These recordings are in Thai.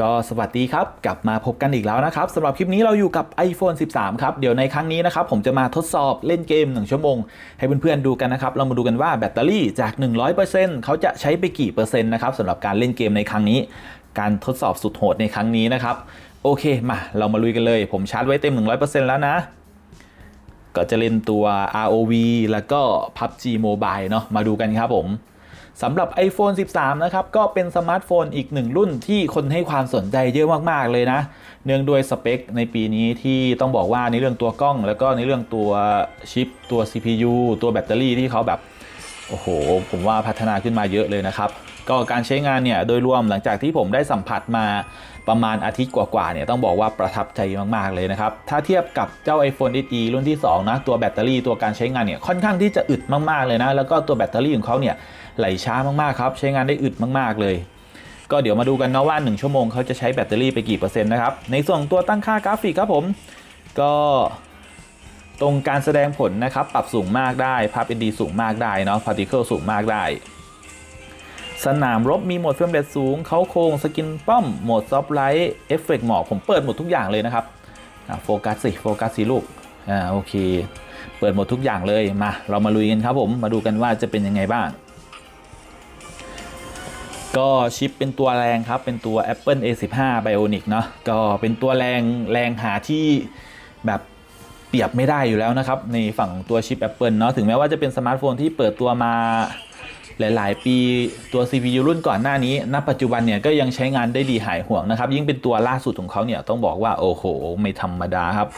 ก็สวัสดีครับ กลับมาพบกันอีกแล้วนะครับสำหรับคลิปนี้เราอยู่กับ iPhone 13 ครับ เดี๋ยวในครั้งนี้นะครับผมจะมาทดสอบเล่นเกม 1 ชั่วโมง ให้เพื่อนๆดูกันนะครับ เรามาดูกันว่าแบตเตอรี่จาก 100%เขาจะใช้ไปกี่เปอร์เซ็นต์นะครับสำหรับการเล่นเกมในครั้งนี้ การทดสอบสุดโหดในครั้งนี้นะครับโอเคมาเรามาลุยกันเลย ผมชาร์จไว้เต็ม 100%แล้วนะ ก็จะเล่นตัว ROV แล้วก็ PUBG Mobile เนาะมาดูกันครับผม สำหรับ iPhone 13 นะครับ ก็เป็นสมาร์ทโฟนอีกหนึ่งรุ่นที่คนให้ความสนใจเยอะมาก ๆ เลยนะ เนื่องด้วยสเปคในปีนี้ที่ต้องบอกว่าในเรื่องตัวกล้อง แล้วก็ในเรื่องตัวชิป ตัว CPU ตัวแบตเตอรี่ที่เขาแบบ โอ้โห ผมว่าพัฒนาขึ้นมาเยอะเลยนะครับ ก็การใช้งานเนี่ย โดยรวมหลังจากที่ผมได้สัมผัสมา ประมาณอาทิตย์กว่าๆเนี่ยต้องบอกว่าประทับใจมากๆเลยนะครับ ถ้าเทียบกับเจ้า iPhone SE รุ่นที่ 2 นะ ตัวแบตเตอรี่ตัวการใช้งานเนี่ยค่อนข้างที่จะอึดมากๆเลยนะ แล้วก็ตัวแบตเตอรี่ของเขาเนี่ยไหลช้ามากๆครับ ใช้งานได้อึดมากๆเลย ก็เดี๋ยวมาดูกันนะว่า 1 ชั่วโมงเขาจะใช้แบตเตอรี่ไปกี่เปอร์เซ็นต์นะครับในส่วนตัวตั้งค่ากราฟิกครับผม ก็ตรงการแสดงผลนะครับปรับสูงมากได้ภาพ ND สูงมากได้เนาะพาร์ติเคิลสูงมากได้ สนามรบมีโหมดเฟรมเรทสูง เขาโครงสกินป้อม โหมดซอฟไลท์เอฟเฟกต์หมอกผมเปิดหมดทุกอย่างเลยนะครับโฟกัสสิโฟกัสสิลูกอ่าโอเค เปิดหมดทุกอย่างเลยมา เรามาลุยกันครับผมมาดูกันว่าจะเป็นยังไงบ้าง ก็ชิปเป็นตัวแรงครับ เป็นตัว Apple A15 Bionic เนาะก็เป็นตัวแรงแรงหาที่แบบเปรียบไม่ได้อยู่แล้วนะครับ ในฝั่งตัวชิป Apple เนาะถึงแม้ว่าจะเป็นสมาร์ทโฟนที่เปิดตัวมา หลาย ๆ ปีตัว CPU รุ่นก่อนหน้านี้ ณ ปัจจุบันเนี่ยก็ยังใช้งานได้ดีหายห่วงนะครับ ยิ่งเป็นตัวล่าสุดของเขาเนี่ยต้องบอกว่าโอ้โห ไม่ธรรมดาครับ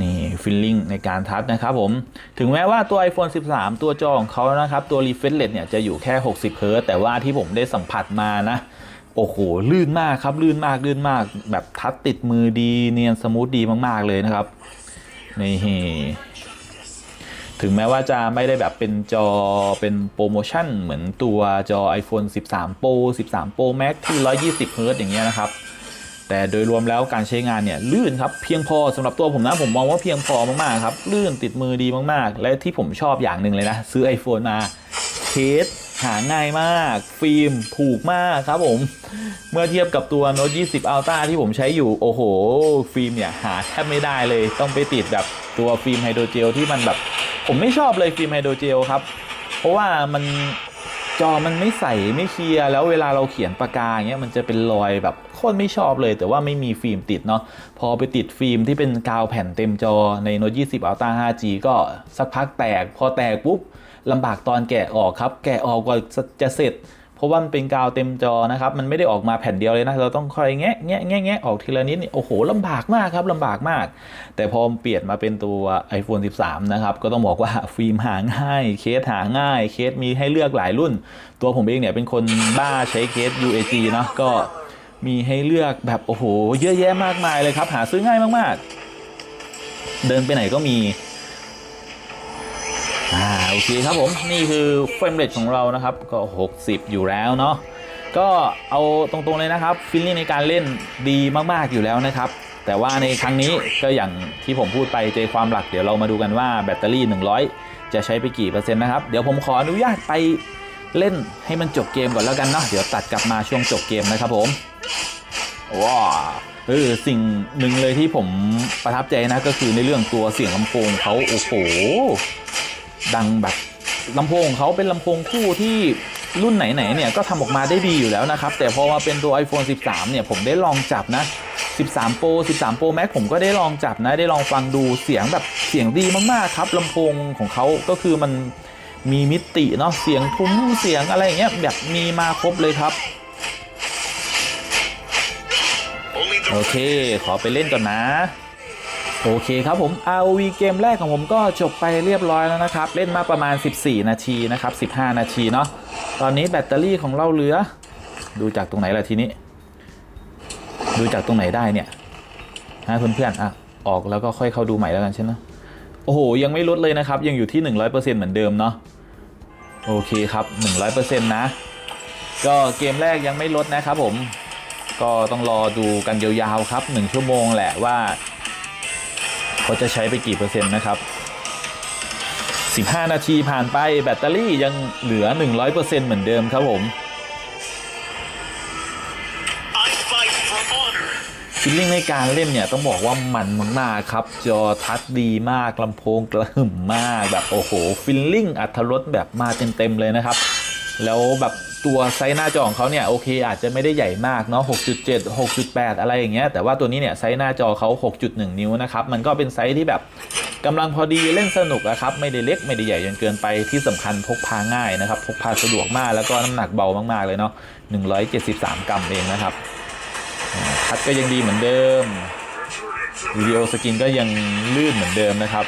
นี่ฟิลลิ่งในการทัชนะครับผม ถึงแม้ว่าตัว iPhone 13 ตัวจอของเขานะครับ ตัว refresh rate เนี่ยจะอยู่แค่ 60 Hz แต่ว่าที่ผมได้สัมผัสมานะ โอ้โห ลื่นมากครับ ลื่นมาก ลื่นมาก แบบทัชติดมือดี เนียนสมูทดีมาก ๆ เลยนะครับ นี่ ถึงแม้ว่าจะไม่ได้แบบเป็นจอเป็นโปรโมชั่น เหมือนตัวจอ iPhone 13 Pro 13 Pro Max ที่ 120 Hz อย่างเงี้ยนะครับ แต่โดยรวมแล้วการใช้งานเนี่ยลื่นครับ เพียงพอสำหรับตัวผมนะผมมองว่าเพียงพอมากๆครับ ลื่นติดมือดีมากๆ และที่ผมชอบอย่างหนึ่งเลยนะ ซื้อ iPhone มาเคสหาง่ายมาก ฟิล์มถูกมากครับผม เมื่อเทียบกับตัว Note 20 Ultra ที่ผมใช้อยู่ โอ้โห ฟิล์มเนี่ยหาแทบไม่ได้เลย ต้องไปติดแบบตัวฟิล์มไฮโดรเจลที่มันแบบ ผมไม่ชอบเลยฟิล์มไฮโดรเจลครับ เพราะว่ามันจอมันไม่ใสไม่เคลียร์แล้วเวลาเราเขียนปากกาเงี้ยมันจะเป็นรอยแบบโคตรไม่ชอบเลย แต่ว่าไม่มีฟิล์มติดเนาะพอไปติดฟิล์มที่เป็นกาวแผ่นเต็มจอใน Note 20 Ultra 5G ก็สักพักแตก พอแตกปุ๊บลำบากตอนแกะออกครับ แกะออกกว่าจะเสร็จ เพราะว่ามันเป็นกาวเต็มจอนะครับ มันไม่ได้ออกมาแผ่นเดียวเลยนะ เราต้องคอยแงะแงะแงะแงะออกทีละนิดนี่โอ้โหลำบากมากครับลำบากมาก แต่พอเปลี่ยนมาเป็นตัว iPhone 13 นะครับ ก็ต้องบอกว่าฟิล์มหาง่าย เคสหาง่าย เคสมีให้เลือกหลายรุ่น ตัวผมเองเนี่ยเป็นคนบ้าใช้เคส UAG เนาะก็มีให้เลือกแบบโอ้โห เยอะแยะมากมายเลยครับ หาซื้อง่ายมากๆ เดินไปไหนก็มี อ่าโอเคครับผมนี่คือเฟรมเรทของเรานะครับก็ 60 อยู่แล้วเนาะก็เอาตรงๆเลยนะครับฟิลลิ่งในการเล่นดีมากๆอยู่แล้วนะครับ แต่ว่าในครั้งนี้ก็อย่างที่ผมพูดไปใจความหลักเดี๋ยวเรามาดูกันว่าแบตเตอรี่ 100 จะใช้ไปกี่เปอร์เซ็นต์นะครับ เดี๋ยวผมขออนุญาตไปเล่นให้มันจบเกมก่อนแล้วกันเนาะเดี๋ยวตัดกลับมาช่วงจบเกมนะครับผมว้าเออสิ่งหนึ่งเลยที่ผมประทับใจนะก็คือในเรื่องตัวเสียงลำโพงเขาโอ้โห ดังแบบลำโพงของเขาเป็นลำโพงคู่ที่รุ่นไหนๆเนี่ยก็ทำออกมาได้ดีอยู่แล้วนะครับ แต่พอมาเป็นตัว iPhone 13 เนี่ยผมได้ลองจับนะ 13 Pro 13 Pro Max ผมก็ได้ลองจับนะ ได้ลองฟังดูเสียงแบบเสียงดีมากๆครับลำโพงของเขาก็คือมันมีมิติเนาะเสียงทุ้มเสียงอะไรอย่างเงี้ยแบบมีมาครบเลยครับ โอเค ขอไปเล่นก่อนนะ โอเคครับผม ROV เกมแรกของผมก็จบไปเรียบร้อยแล้วนะครับ เล่นมาประมาณ 14 นาทีนะครับ 15 นาทีเนาะตอนนี้แบตเตอรี่ของเราเหลือ ดูจากตรงไหนล่ะทีนี้ ดูจากตรงไหนได้เนี่ยฮะเพื่อนๆอะออกแล้วก็ค่อยเข้าดูใหม่แล้วกันใช่ไหมโอ้โห ยังไม่ลดเลยนะครับ ยังอยู่ที่ 100%เหมือนเดิมเนาะโอเคครับ 100%นะ ก็เกมแรกยังไม่ลดนะครับผมก็ต้องรอดูกันยาวๆครับ 1 ชั่วโมงแหละว่า เขาจะใช้ไปกี่เปอร์เซ็นต์นะครับ 15 นาทีผ่านไปแบตเตอรี่ยังเหลือ 100%เหมือนเดิมครับผมฟิลลิ่งในการเล่นเนี่ยต้องบอกว่ามันมากๆครับ จอทัชดีมากลำโพงกระหึ่มมากแบบโอ้โหฟิลลิ่งอัตรสแบบมาเต็มๆเลยนะครับ แล้วแบบ ตัวไซส์หน้าจอของเขาเนี่ยโอเคอาจจะไม่ได้ใหญ่มากเนาะ 6.7 6.8 อะไรอย่างเงี้ย แต่ว่าตัวนี้เนี่ยไซส์หน้าจอเขา 6.1 นิ้วนะครับ มันก็เป็นไซส์ที่แบบกำลังพอดีเล่นสนุกอะครับ ไม่ได้เล็กไม่ได้ใหญ่จนเกินไปที่สำคัญพกพาง่ายนะครับ พกพาสะดวกมากแล้วก็น้ำหนักเบามากๆเลยเนาะ 173 กรัมเองนะครับทัดก็ยังดีเหมือนเดิมวิดีโอสกินก็ยังลื่นเหมือนเดิมนะครับ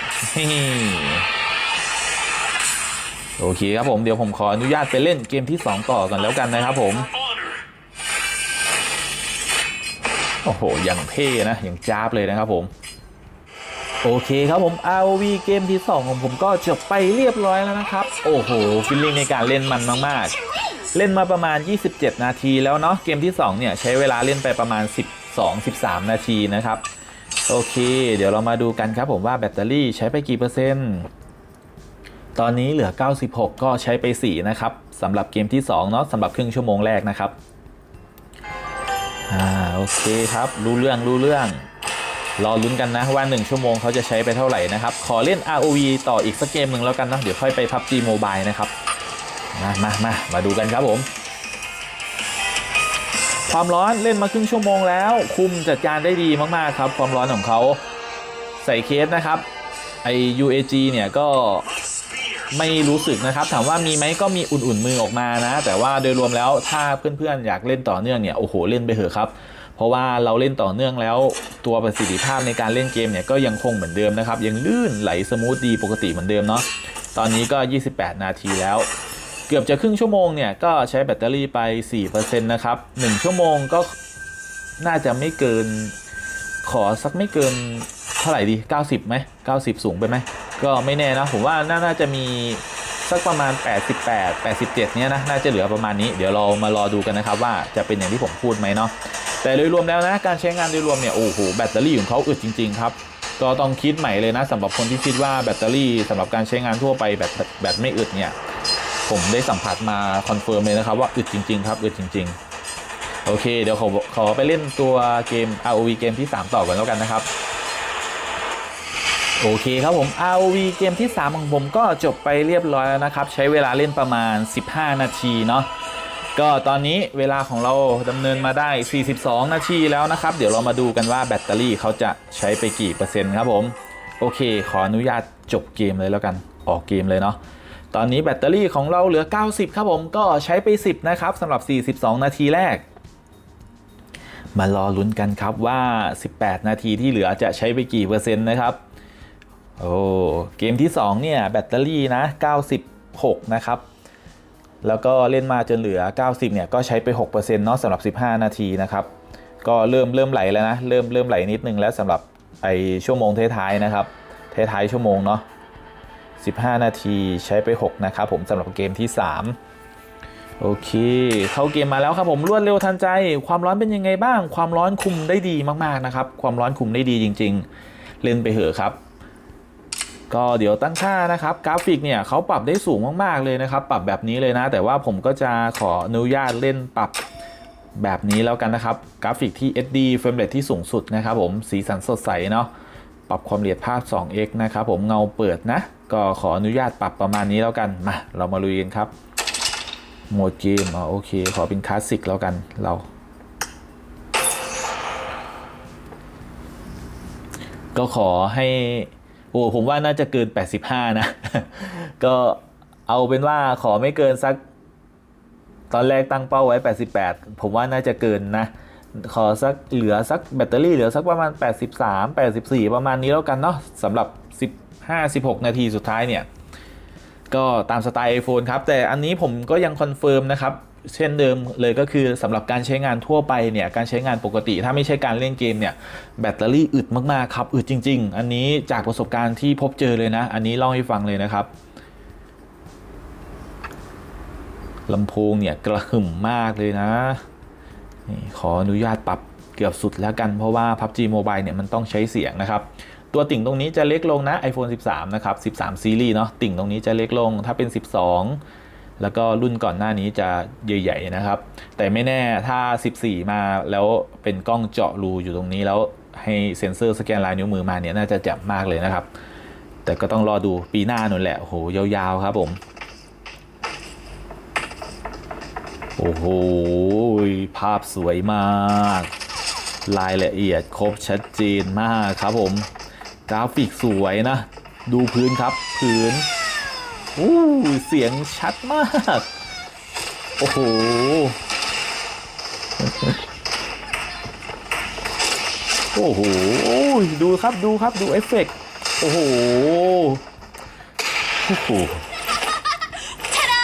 โอเคครับผมเดี๋ยวผมขออนุญาตไปเล่นเกมที่ 2 ต่อกันแล้วกันนะครับผม โอ้โหอย่างเท่นะอย่างจ้าบเลยนะครับผมโอเคครับผม ROV เกมที่ 2 ของผมก็จบไปเรียบร้อยแล้วนะครับ โอ้โหฟิลลิ่งในการเล่นมันมากๆ เล่นมาประมาณ 27 นาทีแล้วเนาะเกมที่ 2 เนี่ย ใช้เวลาเล่นไปประมาณ 12-13 นาทีนะครับ โอเค เดี๋ยวเรามาดูกันครับผมว่าแบตเตอรี่ใช้ไปกี่เปอร์เซ็นต์ ตอนนี้เหลือ 96 ก็ใช้ไป 4 นะครับสำหรับเกมที่2เนาะสำหรับครึ่งชั่วโมงแรกนะครับอ่าโอเคครับรู้เรื่องรู้เรื่อง รอลุ้นกันนะว่า 1 ชั่วโมงเขาจะใช้ไปเท่าไหร่นะครับ ขอเล่น ROV ต่ออีกสักเกมหนึ่งแล้วกันเนาะเดี๋ยวค่อยไป PUBG Mobile นะครับมามามามาดูกันครับผม ความร้อนเล่นมาครึ่งชั่วโมงแล้ว คุมจัดการได้ดีมากๆครับ ความร้อนของเขาใส่เคสนะครับไอ UAG เนี่ยก็ ไม่รู้สึกนะครับ ถามว่ามีไหมก็มีอุ่นๆมือออกมานะ แต่ว่าโดยรวมแล้วถ้าเพื่อนๆอยากเล่นต่อเนื่องเนี่ยโอ้โหเล่นไปเถอะครับเพราะว่าเราเล่นต่อเนื่องแล้วตัวประสิทธิภาพในการเล่นเกมเนี่ยก็ยังคงเหมือนเดิมนะครับ ยังลื่นไหลสมูทดีปกติเหมือนเดิมเนาะตอนนี้ก็ 28 นาทีแล้ว เกือบจะครึ่งชั่วโมงเนี่ยก็ใช้แบตเตอรี่ไป 4%นะครับ 1 ชั่วโมงก็น่าจะไม่เกินขอสักไม่เกินเท่าไหร่ดี 90ไหม90 สูงไปไหม ก็ไม่แน่นะผมว่าน่าจะมีสักประมาณ 88 87 เนี้ยนะน่าจะเหลือประมาณนี้เดี๋ยวเรามารอดูกันนะครับว่าจะเป็นอย่างที่ผมพูดไหมเนาะแต่โดยรวมแล้วนะการใช้งานโดยรวมเนี่ยโอ้โหแบตเตอรี่ของเขาอึดจริง ๆ ครับ ก็ต้องคิดใหม่เลยนะสำหรับคนที่คิดว่าแบตเตอรี่สำหรับการใช้งานทั่วไปแบตแบตไม่อึดเนี่ยผมได้สัมผัสมาคอนเฟิร์มเลยนะครับว่าอึดจริง ๆ ครับอึดจริง ๆ โอเค เดี๋ยวขอขอไปเล่นตัวเกม ROV เกมที่ 3 ต่อกันแล้วกันนะครับ โอเคครับผม ROV เกมที่ 3 ของผมก็จบไปเรียบร้อยแล้วนะครับ ใช้เวลาเล่นประมาณ 15 นาทีเนาะก็ตอนนี้เวลาของเราดำเนินมาได้ 42 นาทีแล้วนะครับ เดี๋ยวเรามาดูกันว่าแบตเตอรี่เขาจะใช้ไปกี่เปอร์เซ็นต์ครับผม โอเค ขออนุญาตจบเกมเลยแล้วกัน ออกเกมเลยเนาะตอนนี้แบตเตอรี่ของเราเหลือ 90 ครับผมก็ใช้ไป 10 นะครับสำหรับ 42 นาทีแรก มารอลุ้นกันครับว่า 18 นาทีที่เหลือจะใช้ไปกี่เปอร์เซ็นต์นะครับ โอ้เกมที่ 2 เนี่ย แบตเตอรี่นะ 96 นะครับ แล้วก็เล่นมาจนเหลือ 90 เนี่ย ก็ใช้ไป 6%เนาะสำหรับ 15 นาทีนะครับ ก็เริ่มเริ่มไหลแล้วนะ เริ่มเริ่มไหลนิดนึงแล้วสำหรับไอชั่วโมงท้ายๆนะครับท้ายๆชั่วโมงเนาะ15 นาทีใช้ไป 6 นะครับผมสำหรับเกมที่ 3 โอเค เข้าเกมมาแล้วครับผมรวดเร็วทันใจ ความร้อนเป็นยังไงบ้าง ความร้อนคุมได้ดีมากๆนะครับ ความร้อนคุมได้ดีจริง ๆ เล่นไปเหอะครับ ก็เดี๋ยวตั้งค่านะครับกราฟิกเนี่ยเขาปรับได้สูงมากๆเลยนะครับ ปรับแบบนี้เลยนะ แต่ว่าผมก็จะขออนุญาตเล่นปรับแบบนี้แล้วกันนะครับ กราฟิกที่ SD เฟรมเรทที่สูงสุดนะครับผมสีสันสดใสเนาะปรับความละเอียดภาพ 2x นะครับผมเงาเปิดนะ ก็ขออนุญาตปรับประมาณนี้แล้วกันมาเรามาลุยกันครับโหมดเกมอ๋อโอเค ขอเป็นคลาสสิกแล้วกันเราก็ขอให้ โอ้ผมว่าน่าจะเกิน 85 นะ ก็เอาเป็นว่าขอไม่เกินสัก ตอนแรกตั้งเป้าไว้ 88 ผมว่าน่าจะเกินนะ ขอสักเหลือสักแบตเตอรี่เหลือสักประมาณ 83 84 ประมาณนี้แล้วกันเนาะสำหรับ 15 16 นาทีสุดท้ายเนี่ย ก็ตามสไตล์ iPhone ครับ แต่อันนี้ผมก็ยังคอนเฟิร์มนะครับ เช่นเดิมเลยก็คือสำหรับการใช้งานทั่วไปเนี่ยการใช้งานปกติ ถ้าไม่ใช่การเล่นเกมเนี่ยแบตเตอรี่อึดมากๆครับอึดจริง ๆ อันนี้จากประสบการณ์ที่พบเจอเลยนะ อันนี้เล่าให้ฟังเลยนะครับลำโพงเนี่ยกระหึ่มมากเลยนะนี่ขออนุญาตปรับเกือบสุดแล้วกันเพราะว่า PUBG Mobile เนี่ยมันต้องใช้เสียงนะครับ ตัวติ่งตรงนี้จะเล็กลงนะ iPhone 13 นะครับ 13 ซีรีส์เนาะติ่งตรงนี้จะเล็กลงถ้าเป็น 12 แล้วก็รุ่นก่อนหน้านี้จะใหญ่ๆนะครับ แต่ไม่แน่ถ้า 14 มาแล้วเป็นกล้องเจาะรูอยู่ตรงนี้แล้วให้เซ็นเซอร์สแกนลายนิ้วมือมาเนี่ยน่าจะจับมากเลยนะครับ แต่ก็ต้องรอดูปีหน้านั่นแหละโอ้โหยาวๆครับผม โอ้โห ภาพสวยมาก รายละเอียดครบชัดเจนมากครับผม กราฟิกสวยนะ ดูพื้นครับ พื้น อู้เสียงชัดมาก โอ้โห โอ้โห ดูครับดูครับดูเอฟเฟกต์โอ้โห โอ้โห Ta-da!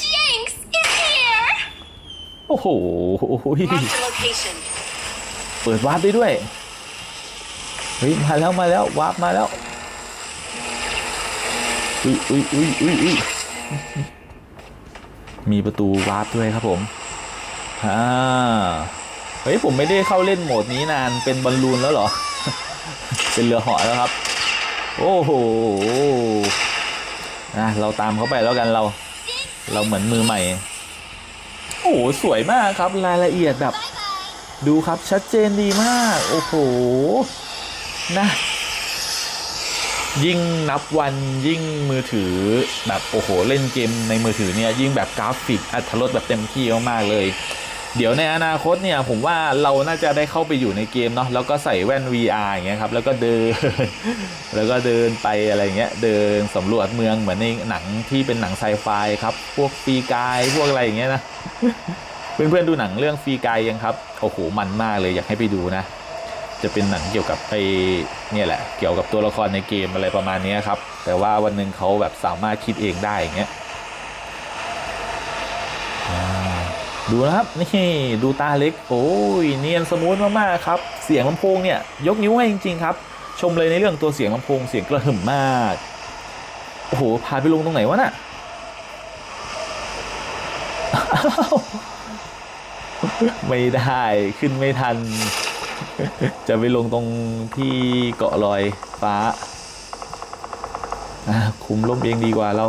Jinx is here! โอ้โห Mark the location. เปิดวาร์ปได้ด้วย เฮ้ย มาแล้วมาแล้ววาร์ปมาแล้ว อุ้ยอุ้ยอุ้ยอุ้ยอุ้ยมีประตูวาร์ปด้วยครับผมอ่าเฮ้ยผมไม่ได้เข้าเล่นโหมดนี้นานเป็นบอลลูนแล้วเหรอ เป็นเรือเหาะแล้วครับ โอ้โหอะเราตามเขาไปแล้วกันเรา เราเหมือนมือใหม่ โอ้โหสวยมากครับรายละเอียดแบบ ดูครับชัดเจนดีมาก โอ้โหนะ ยิ่งนับวันยิ่งมือถือแบบโอ้โหเล่นเกมในมือถือเนี่ยยิ่งแบบกราฟิกอัตรสแบบเต็มที่มากๆเลย เดี๋ยวในอนาคตเนี่ยผมว่าเราน่าจะได้เข้าไปอยู่ในเกมเนาะแล้วก็ใส่แว่น VR อย่างเงี้ยครับแล้วก็เดิน แล้วก็เดินไปอะไรเงี้ยเดินสำรวจเมืองเหมือนในหนังที่เป็นหนังไซไฟครับพวกฟรีกายพวกอะไรอย่างเงี้ยนะเพื่อนๆดูหนังเรื่องฟรีกายยังครับโอ้โหมันมากเลยอยากให้ไปดูนะ จะเป็นหนังเกี่ยวกับไอ้เนี่ยแหละ เกี่ยวกับตัวละครในเกมอะไรประมาณนี้ครับ แต่ว่าวันหนึ่งเขาแบบสามารถคิดเองได้อย่างเงี้ยดูนะครับนี่ดูตาเล็ก โอ้ยเนียนสมูทมากๆครับ เสียงลำโพงเนี่ยยกนิ้วให้จริงๆครับ ชมเลยในเรื่องตัวเสียงลำโพงเสียงกระหึ่มมาก โอ้โหพาไปลงตรงไหนวะน่ะไม่ได้ขึ้นไม่ทัน จะไปลงตรงที่เกาะลอยฟ้าคุมล่มเองดีกว่าเรา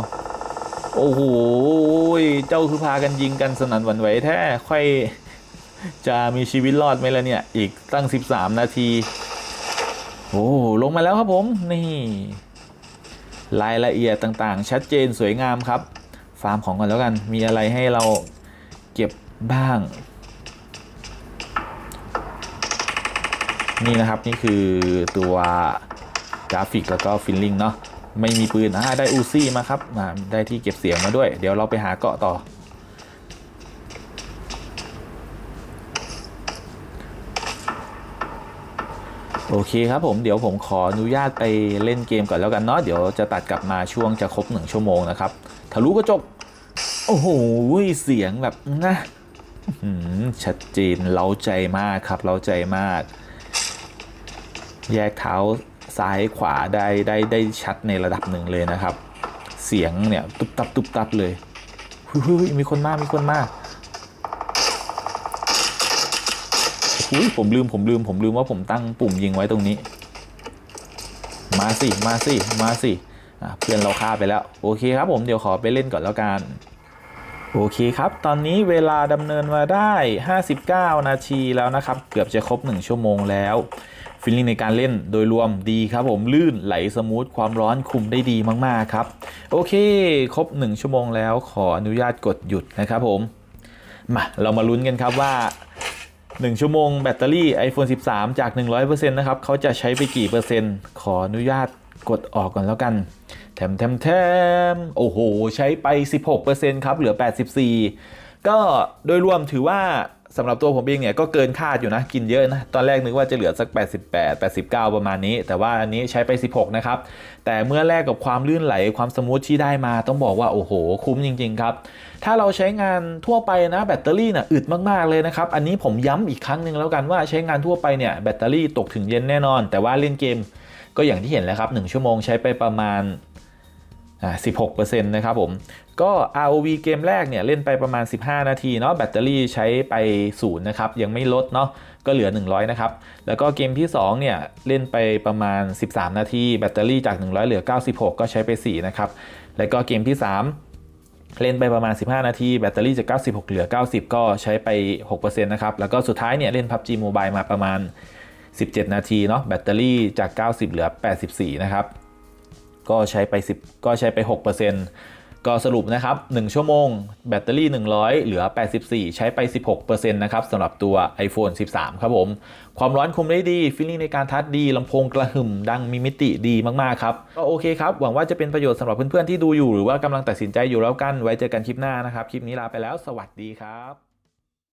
โอ้โห เจ้าคือพากันยิงกันสนั่นหวั่นไหวแท้ค่อยจะมีชีวิตรอดไหมล่ะเนี่ย อีกตั้ง 13 นาที โอ้ลงมาแล้วครับผม นี่ รายละเอียดต่างๆ ชัดเจนสวยงามครับ ฟาร์มของก่อนแล้วกัน มีอะไรให้เราเก็บบ้าง นี่นะครับนี่คือตัวกราฟิกแล้วก็ฟิลลิ่งเนาะไม่มีปืนอ่าได้อูซี่มาครับมาได้ที่เก็บเสียงมาด้วย เดี๋ยวเราไปหาเกาะต่อ โอเคครับผมเดี๋ยวผมขออนุญาตไปเล่นเกมก่อนแล้วกันเนาะเดี๋ยวจะตัดกลับมาช่วงจะครบหนึ่งชั่วโมงนะครับทะลุกระจกโอ้โหเสียงแบบนะชัดเจนเล้าใจมากครับเล้าใจมาก แยกเท้าซ้ายขวาได้ได้ได้ชัดในระดับหนึ่งเลยนะครับ เสียงเนี่ยตุบตับตุบตับเลยเฮ้ยมีคนมามีคนมาอุ้ยผมลืมผมลืมผมลืมว่าผมตั้งปุ่มยิงไว้ตรงนี้ มาสิมาสิมาสิเพื่อนเราฆ่าไปแล้ว โอเคครับผมเดี๋ยวขอไปเล่นก่อนแล้วกัน โอเคครับ ตอนนี้เวลาดำเนินมาได้ 59 นาทีแล้วนะครับ เกือบจะครบ 1 ชั่วโมงแล้ว ฟีลลิ่งในการเล่นโดยรวมดีครับผมลื่นไหลสมูทความร้อนคุมได้ดีมากๆครับ โอเค ครบ 1 ชั่วโมงแล้วขออนุญาตกดหยุดนะครับผม มาเรามาลุ้นกันครับว่า 1 ชั่วโมงแบตเตอรี่ iPhone 13 จาก 100%นะครับเขาจะใช้ไปกี่เปอร์เซ็นต์ ขออนุญาตกดออกก่อนแล้วกันแถมแถมแถมโอ้โห ใช้ไป 16%ครับเหลือ 84 ก็โดยรวมถือว่า สำหรับตัวผมเองเนี่ยก็เกินคาดอยู่นะ กินเยอะนะ ตอนแรกนึกว่าจะเหลือสัก 88 89 ประมาณนี้ แต่ว่าอันนี้ใช้ไป 16 นะครับ แต่เมื่อแลกกับความลื่นไหลความสมูทที่ได้มาต้องบอกว่าโอ้โห คุ้มจริง ๆ ครับ ถ้าเราใช้งานทั่วไปนะแบตเตอรี่น่ะอึดมากๆเลยนะครับ อันนี้ผมย้ำอีกครั้งหนึ่งแล้วกันว่าใช้งานทั่วไปเนี่ยแบตเตอรี่ตกถึงเย็นแน่นอน แต่ว่าเล่นเกมก็อย่างที่เห็นแล้วครับ1ชั่วโมงใช้ไปประมาณ 16%นะครับผม ก็ ROV เกมแรกเนี่ยเล่นไปประมาณ 15 นาทีเนาะแบตเตอรี่ใช้ไป0นะครับยังไม่ลดเนาะก็เหลือ 100 นะครับ แล้วก็เกมที่2เนี่ยเล่นไปประมาณ 13 นาที แบตเตอรี่จาก 100 เหลือ 96 ก็ใช้ไป 4 นะครับ แล้วก็เกมที่ 3 เล่นไปประมาณ 15 นาที แบตเตอรี่จาก 96 เหลือ 90 ก็ใช้ไป 6%นะครับ แล้วก็สุดท้ายเนี่ยเล่น PUBG Mobile มาประมาณ 17 นาทีเนาะแบตเตอรี่จาก 90 เหลือ 84 นะครับ ก็ใช้ไป 10 ก็ใช้ไป 6%ก็สรุปนะครับ 1 ชั่วโมง แบตเตอรี่ 100 เหลือ 84 ใช้ไป 16%นะครับสำหรับตัว iPhone 13 ครับผม ความร้อนคุมได้ดีฟีลลิ่งในการทัชดีลำโพงกระหึ่มดังมีมิติดีมาก ๆ ครับ ก็โอเคครับ หวังว่าจะเป็นประโยชน์สำหรับเพื่อน ๆ ที่ดูอยู่หรือว่ากำลังตัดสินใจอยู่แล้วกันไว้เจอกันคลิปหน้านะครับ คลิปนี้ลาไปแล้ว สวัสดีครับ